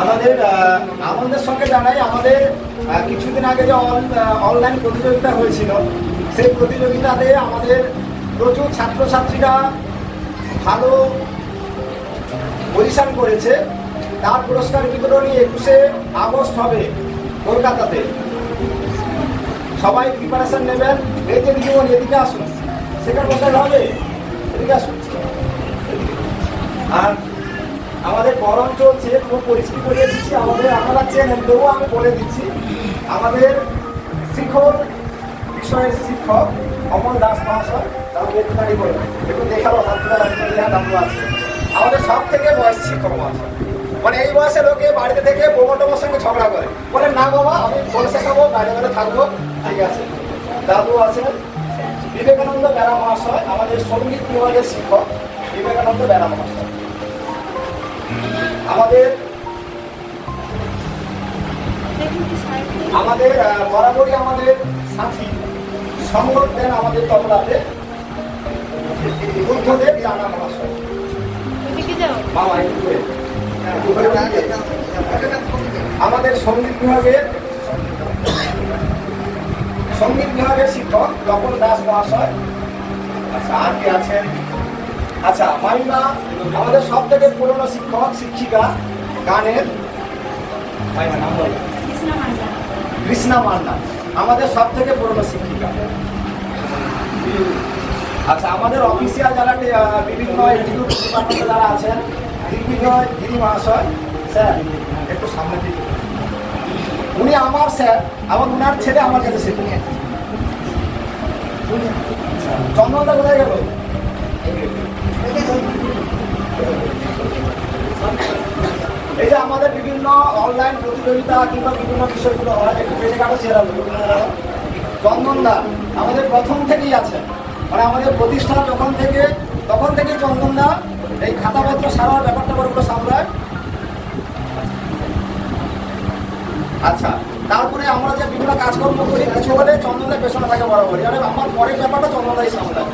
আমাদের আমাদের সঙ্গে জানাই, আমাদের কিছুদিন আগে যে অনলাইন প্রতিযোগিতা হয়েছিল, সেই প্রতিযোগিতাতে আমাদের প্রচুর ছাত্রছাত্রীরা ভালো পজিশন করেছে। তার পুরস্কার বিতরণী একুশে আগস্ট হবে কলকাতাতে। সবাই প্রিপারেশন নেবেন। এই যে জীবন এদিকে আসুন। সেখানে হবে? এদিকে আসুন। আর আমাদের গরম চলছে পুরো পরিস্থিতি করে দিচ্ছি, আমাদের আপনারা চেনেন তবুও আমি বলে দিচ্ছি। আমাদের শিক্ষক, বিষয়ের শিক্ষক অমল দাস মহাশয়, তারা বেতনারি বলে। একটু দেখাল হাত তুলে দাঁড়িয়ে আছে। আমাদের সব থেকে বয়স শিক্ষক মহাশয়। মানে এই বয়সে লোকে বাড়িতে থেকে বৌমা সঙ্গে ঝগড়া করে। বলে, না বাবা আমি বলে শেখাবো, বাইরে বাইরে থাকব। ঠিক আছে। দাদু আছেন। বিবেকানন্দ বেড়া মহাশয়, আমাদের সংগীত বিভাগের শিক্ষক বিবেকানন্দ বেড়া মহাশয়। আমাদের আমাদের বরাবরই আমাদের সাথী সম্পদ দেন আমাদের তবলাতে বুদ্ধদেব জানা মহাশয় দাঁড়িয়ে। আমাদের সংগীত বিভাগের সংগীত বিভাগের শিক্ষক তপন দাস মহাশয়। আচ্ছা আর কি আছেন? আচ্ছা মাইমা আমাদের সব থেকে পুরনো শিক্ষক শিক্ষিকা গানের? মাইমা নাম বলো। কৃষ্ণা মান্না। আমাদের সব থেকে পুরনো শিক্ষিকা। আচ্ছা আমাদের অফিসিয়াল যারা বিভিন্ন ইনস্টিটিউট ডিপার্টমেন্টে যারা আছেন দিগ্বিজয় গিরি মহাশয় স্যার একটু সামনে দিকে। উনি আমার স্যার আমার উনার ছেলে আমার কাছে শেখে চন্দনদা কোথায় গেল? এই যে আমাদের বিভিন্ন অনলাইন প্রতিযোগিতা কিংবা বিভিন্ন বিষয়গুলো হয় একটু পেটে কাটা চেহারা চন্দনদা আমাদের প্রথম থেকেই আছে। মানে আমাদের প্রতিষ্ঠান যখন থেকে, তখন থেকে চন্দনদা এই খাতাপত্র সারার ব্যাপারটা বড়গুলো সামলায় আচ্ছা তারপরে আমরা যে বিভিন্ন কাজকর্ম করি, কিছু হলে চন্দনদা পেছনে থাকে বরাবরই। মানে আমার পরের ব্যাপারটা চন্দনদাই সামলায়।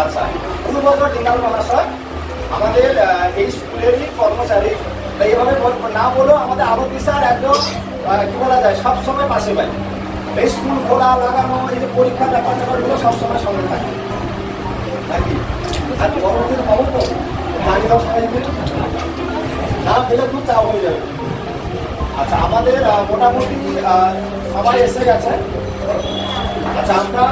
আচ্ছা পূর্ববর্গ ডিঙ্গাল মহাশয় আমাদের এই স্কুলেরই কর্মচারী তাই এভাবে না বলেও আমাদের আরও বিশাল একদম আহ, কি বলা যায় সবসময় পাশে পাই এই স্কুল খোলা লাগানো এই যে পরীক্ষা ব্যাপার ব্যাপারগুলো সবসময় সঙ্গে থাকে। নাকি? আর পরবর্তীতে খবর তো না পেলে খুব চাপ হয়ে যাবে। আচ্ছা আমাদের মোটামুটি সবাই এসে গেছে। আচ্ছা আমরা